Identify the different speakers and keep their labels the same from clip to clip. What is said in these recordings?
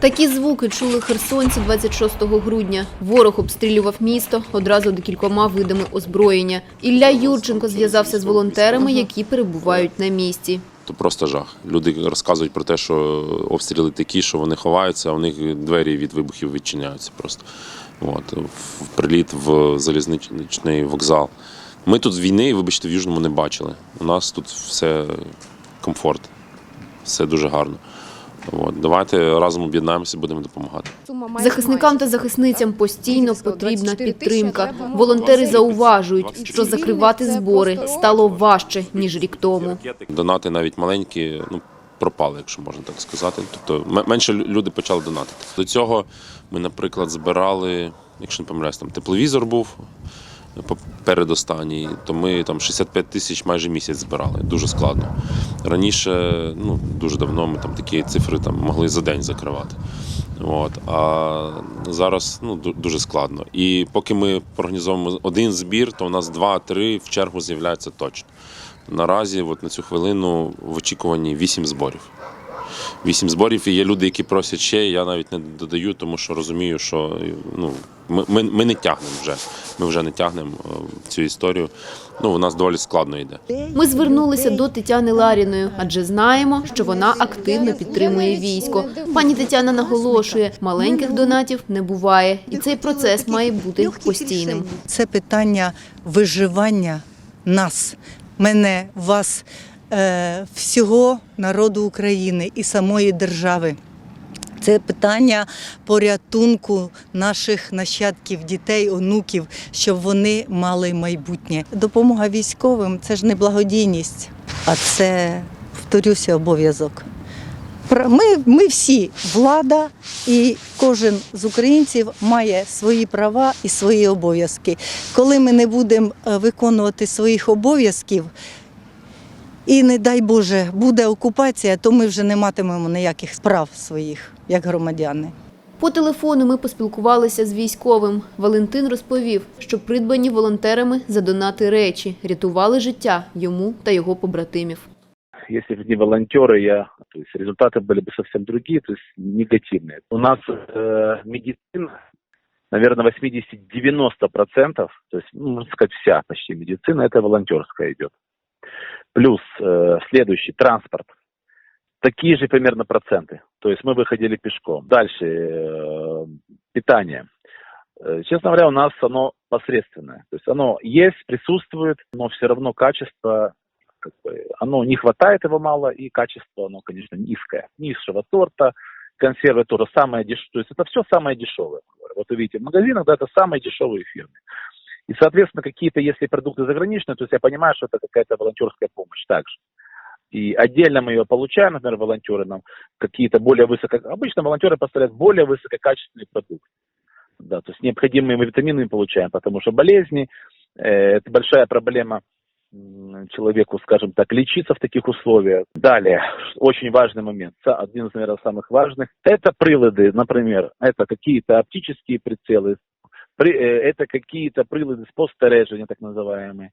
Speaker 1: Такі звуки чули херсонці 26 грудня. Ворог обстрілював місто одразу декількома видами озброєння. Ілля Юрченко зв'язався з волонтерами, які перебувають на місці.
Speaker 2: То просто жах. Люди розказують про те, що обстріли такі, що вони ховаються, а у них двері від вибухів відчиняються просто. От, в приліт в залізничний вокзал. Ми тут війни, вибачте, в Южному не бачили. У нас тут все комфорт, все дуже гарно. От, давайте разом об'єднаємося, будемо допомагати.
Speaker 1: Захисникам та захисницям постійно потрібна підтримка. Волонтери зауважують, що закривати збори стало важче ніж рік тому.
Speaker 2: Донати навіть маленькі, ну пропали, якщо можна так сказати. Тобто менше лю- люди почали донатити. До цього ми, наприклад, збирали, якщо не помиляюсь, там тепловізор був передостанній, то ми там 65 тисяч майже місяць збирали. Дуже складно. Раніше, ну дуже давно, ми там такі цифри там могли за день закривати. От, а зараз ну, дуже складно. І поки ми організовуємо один збір, то у нас два-три в чергу з'являються точно. Наразі, от на цю хвилину, в очікуванні вісім зборів. Вісім зборів, і є люди, які просять ще. Я навіть не додаю, тому що розумію, що ну, ми, ми, ми не тягнемо вже. Ми вже не тягнемо е, цю історію. Ну, у нас доволі складно йде.
Speaker 1: Ми звернулися до Тетяни Ларіної, адже знаємо, що вона активно підтримує військо. Пані Тетяна наголошує, маленьких донатів не буває, і цей процес має бути постійним.
Speaker 3: Це питання виживання нас, мене, вас, всього народу України і самої держави. Це питання порятунку наших нащадків, дітей, онуків, щоб вони мали майбутнє. Допомога військовим це ж не благодійність, а це, повторюся, обов'язок. Ми, ми всі влада, і кожен з українців має свої права і свої обов'язки. Коли ми не будемо е, виконувати своїх обов'язків, і не дай Боже, буде окупація, то ми вже не матимемо ніяких справ своїх як громадяни.
Speaker 1: По телефону ми поспілкувалися з військовим. Валентин розповів, що придбані волонтерами за донати речі рятували життя йому та його побратимів.
Speaker 4: если бы не волонтеры, я, то есть результаты были бы совсем другие, то есть негативные. У нас э, медицина, наверное, 80-90%, то есть, ну, можно сказать, вся почти медицина, это волонтерская идет. Плюс э, следующий, транспорт. Такие же примерно проценты. То есть мы выходили пешком. Дальше, э, питание. Э, Честно говоря, у нас оно посредственное. То есть оно есть, присутствует, но все равно качество как бы, оно не хватает его мало, и качество, оно, конечно, низкое. Низшего торта, консервы тоже самое дешевое. То есть это все самое дешевое. Вот вы видите, в магазинах, да, это самые дешевые фирмы. И, соответственно, какие-то, если продукты заграничные, то есть я понимаю, что это какая-то волонтерская помощь также. И отдельно мы ее получаем, например, волонтеры нам какие-то более высоко... Обычно волонтеры поставляют более высококачественный продукт. Да, то есть необходимые мы витамины получаем, потому что болезни, э, это большая проблема человеку, скажем так, лечиться в таких условиях. Далее, очень важный момент, один из, наверное, самых важных, это прилады, например, это какие-то оптические прицелы, при- это какие-то прилады спостережения, так называемые,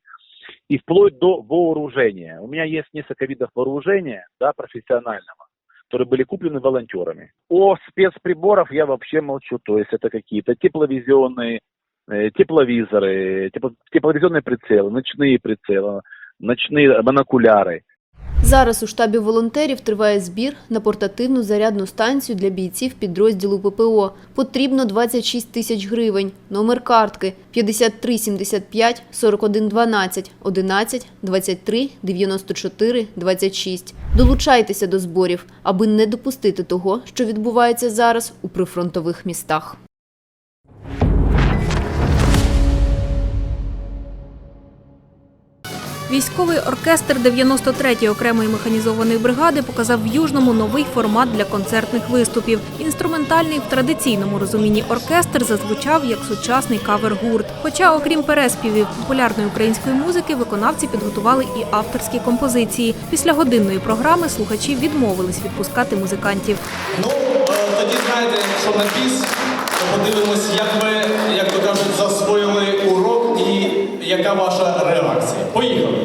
Speaker 4: и вплоть до вооружения. У меня есть несколько видов вооружения, да, профессионального, которые были куплены волонтерами. О спецприборах я вообще молчу, то есть это какие-то тепловизионные, э, тепловизоры, тепло- тепловизионные прицелы, ночные прицелы, ночные монокуляры.
Speaker 1: Зараз у штабі волонтерів триває збір на портативну зарядну станцію для бійців підрозділу ППО. Потрібно 26 тисяч гривень. Номер картки 53 75 41 12 11 23 94 26. Долучайтеся до зборів, аби не допустити того, що відбувається зараз у прифронтових містах.
Speaker 5: Військовий оркестр 93-ї окремої механізованої бригади показав в Южному новий формат для концертних виступів. Інструментальний в традиційному розумінні оркестр зазвучав як сучасний кавер-гурт. Хоча, окрім переспівів популярної української музики, виконавці підготували і авторські композиції. Після годинної програми слухачі відмовились відпускати музикантів.
Speaker 6: Ну, е, тоді знаєте, що на біс, подивимось, як ви, як то кажуть, засвоїли яка ваша реакція. Поїхали!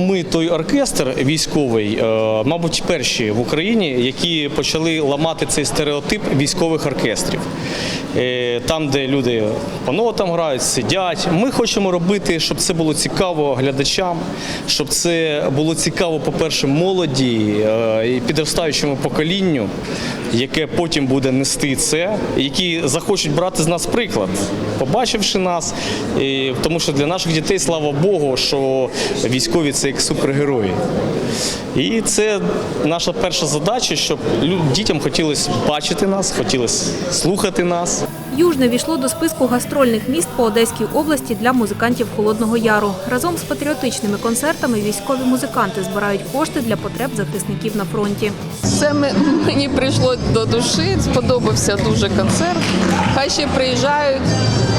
Speaker 7: Ми той оркестр військовий, е, мабуть, перші в Україні, які почали ламати цей стереотип військових оркестрів. Е, Там, де люди по нотам грають, сидять. Ми хочемо робити, щоб це було цікаво глядачам, щоб це було цікаво, по-перше, молоді е, і підростаючому поколінню, яке потім буде нести це, які захочуть брати з нас приклад, побачивши нас. І, тому що для наших дітей, слава Богу, що військові це як супергерої. І це наша перша задача, щоб дітям хотілося бачити нас, хотілося слухати нас.
Speaker 5: Южне війшло до списку гастрольних міст по Одеській області для музикантів Холодного Яру. Разом з патріотичними концертами військові музиканти збирають кошти для потреб захисників на фронті.
Speaker 8: Це мені прийшло до душі, сподобався дуже концерт. Хай ще приїжджають,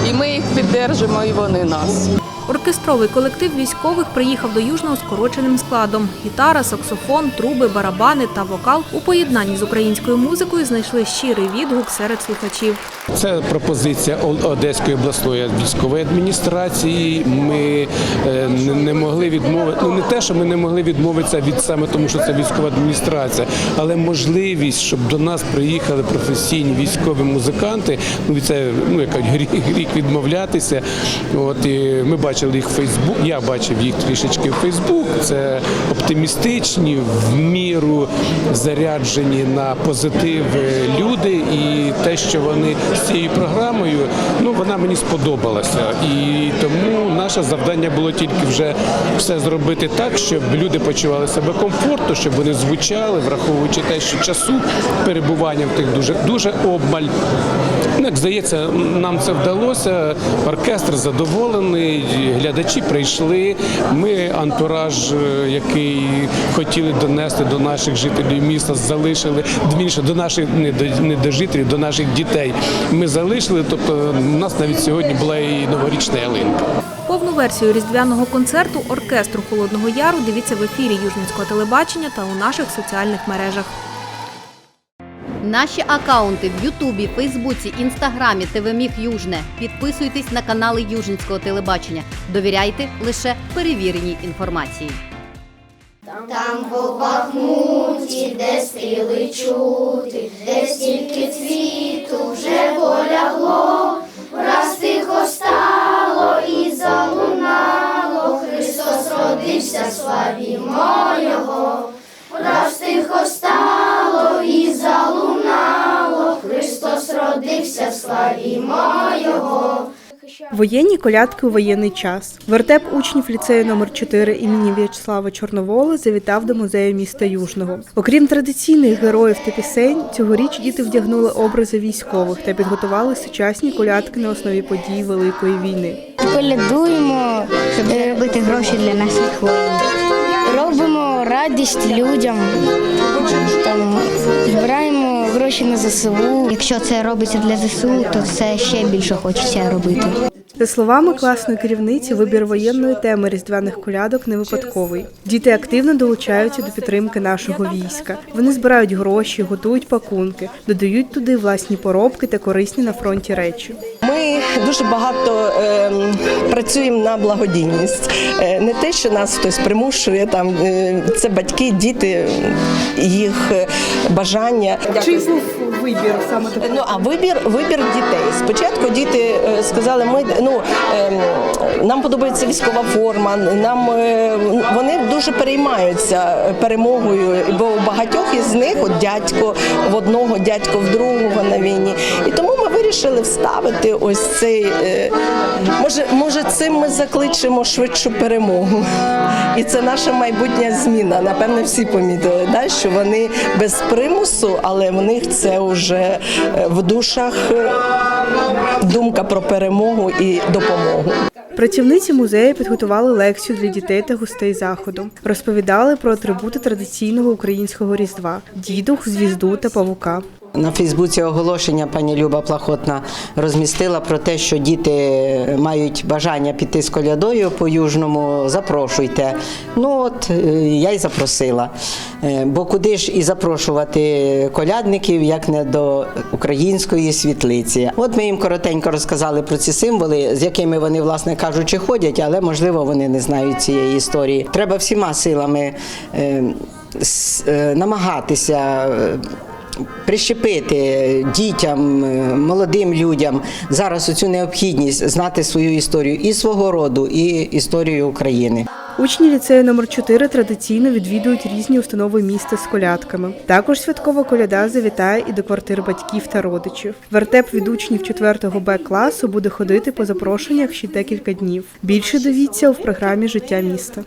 Speaker 8: і ми їх піддержимо, і вони нас.
Speaker 5: Оркестровий колектив військових приїхав до Южного скороченим складом. Гітара, саксофон, труби, барабани та вокал у поєднанні з українською музикою знайшли щирий відгук серед слухачів.
Speaker 9: Це пропозиція Одеської обласної військової адміністрації. Ми е, не- могли відмовити. Ну не те, що ми не могли відмовитися від саме тому, що це військова адміністрація, але можливість, щоб до нас приїхали професійні військові музиканти. Ну це ну яка гріх відмовлятися. От і ми бачили їх в Фейсбук. Я бачив їх трішечки в Фейсбук. Це оптимістичні, в міру заряджені на позитив люди, і те, що вони з цією програмою, ну вона мені сподобалася. І тому наше завдання було тільки вже все зробити так, щоб люди почували себе комфортно, щоб вони звучали, враховуючи те, що часу перебування в тих дуже дуже обмаль. Як здається, нам це вдалося. Оркестр задоволений, глядачі прийшли. Ми антураж, е, який хотіли донести до наших жителів міста, залишили більше до наших не до не до жителів, до наших дітей. Ми залишили. Тобто, у нас навіть сьогодні була і новорічна ялинка.
Speaker 5: Повну версію різдвяного концерту оркестру Холодного Яру дивіться в ефірі Южницького телебачення та у наших соціальних мережах.
Speaker 10: Наші акаунти в Ютубі, Фейсбуці, Інстаграмі, ТВ Южне. Підписуйтесь на канали Южницького телебачення. Довіряйте лише перевіреній інформації.
Speaker 11: Там в Бахмуті, де стріли чути, де
Speaker 12: Воєнні колядки у воєнний час. Вертеп учнів ліцею номер 4 імені В'ячеслава Чорновола завітав до музею міста Южного. Окрім традиційних героїв та пісень, цьогоріч діти вдягнули образи військових та підготували сучасні колядки на основі подій Великої війни.
Speaker 11: Колядуємо, щоб заробити гроші для наших воїнів. Радість людям, там, збираємо гроші на ЗСУ. Якщо це робиться для ЗСУ, то це ще більше хочеться робити.
Speaker 12: За словами класної керівниці, вибір воєнної теми різдвяних колядок не випадковий. Діти активно долучаються до підтримки нашого війська. Вони збирають гроші, готують пакунки, додають туди власні поробки та корисні на фронті речі.
Speaker 13: Ми дуже багато ем, працюємо на благодійність. Е, не те, що нас хтось примушує, там е, це батьки, діти, їх е, бажання.
Speaker 12: Чи був вибір саме такий?
Speaker 13: Ну а вибір вибір дітей. Спочатку діти е, сказали, ми ну ем, нам подобається військова форма. Нам е, вони дуже переймаються перемогою, бо у багатьох із них от дядько в одного, дядько в другого на війні. І тому ми вирішили вставити ось цей. е, Може, може, цим ми закличемо швидшу перемогу. І це наша майбутня зміна. Напевно, всі помітили, да? що вони без примусу, але в них це вже е, в душах е, думка про перемогу і допомогу.
Speaker 12: Працівниці музею підготували лекцію для дітей та гостей заходу. Розповідали про атрибути традиційного українського різдва: дідух, звізду та павука.
Speaker 14: На Фейсбуці оголошення пані Люба Плахотна розмістила про те, що діти мають бажання піти з колядою по южному. Запрошуйте. Ну от е, я й запросила. Е, Бо куди ж і запрошувати колядників, як не до української світлиці. От ми їм коротенько розказали про ці символи, з якими вони, власне кажучи, ходять, але можливо вони не знають цієї історії. Треба всіма силами е, намагатися. Прищепити дітям, е, молодим людям зараз оцю необхідність знати свою історію і свого роду, і історію України.
Speaker 12: Учні ліцею номер 4 традиційно відвідують різні установи міста з колядками. Також святкова коляда завітає і до квартир батьків та родичів. Вертеп від учнів 4 Б класу буде ходити по запрошеннях ще декілька днів. Більше дивіться у програмі Життя міста.